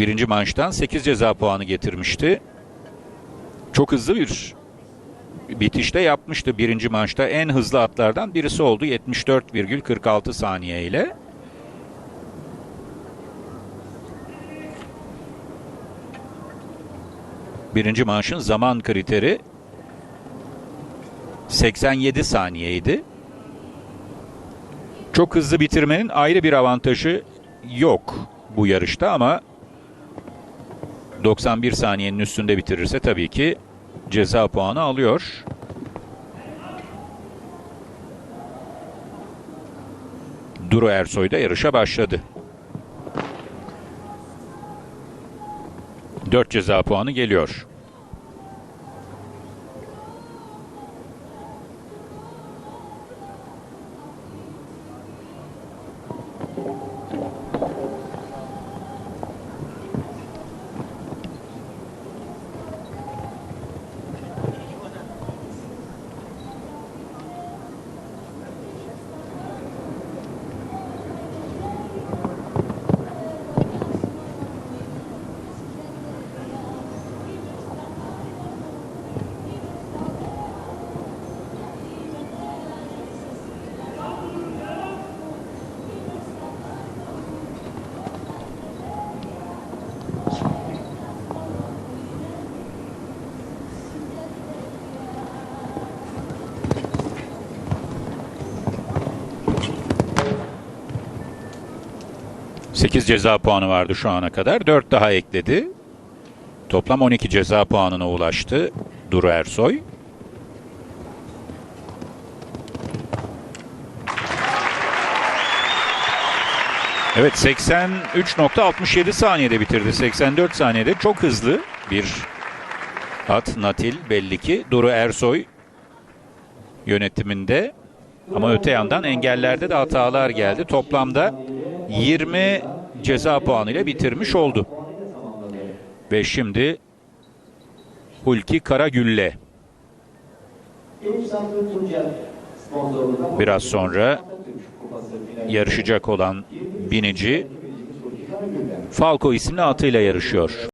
Birinci manştan 8 ceza puanı getirmişti. Çok hızlı bir bitişte yapmıştı birinci maçta. En hızlı atlardan birisi oldu 74,46 saniye ile. Birinci manşın zaman kriteri 87 saniyeydi. Çok hızlı bitirmenin ayrı bir avantajı yok bu yarışta ama 91 saniyenin üstünde bitirirse tabii ki ceza puanı alıyor. Duru Ersoy da yarışa başladı. 4 ceza puanı geliyor. Sekiz ceza puanı vardı şu ana kadar. 4 daha ekledi. Toplam 12 ceza puanına ulaştı Duru Ersoy. Evet 83.67 saniyede bitirdi. 84 saniyede çok hızlı bir at Natil belli ki. Duru Ersoy yönetiminde ama öte yandan engellerde de hatalar geldi. Toplamda 20 ceza puanıyla bitirmiş oldu. Ve şimdi Hulki Karagülle biraz sonra yarışacak olan binici Falco isimli atıyla yarışıyor.